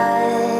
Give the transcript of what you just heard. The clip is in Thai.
side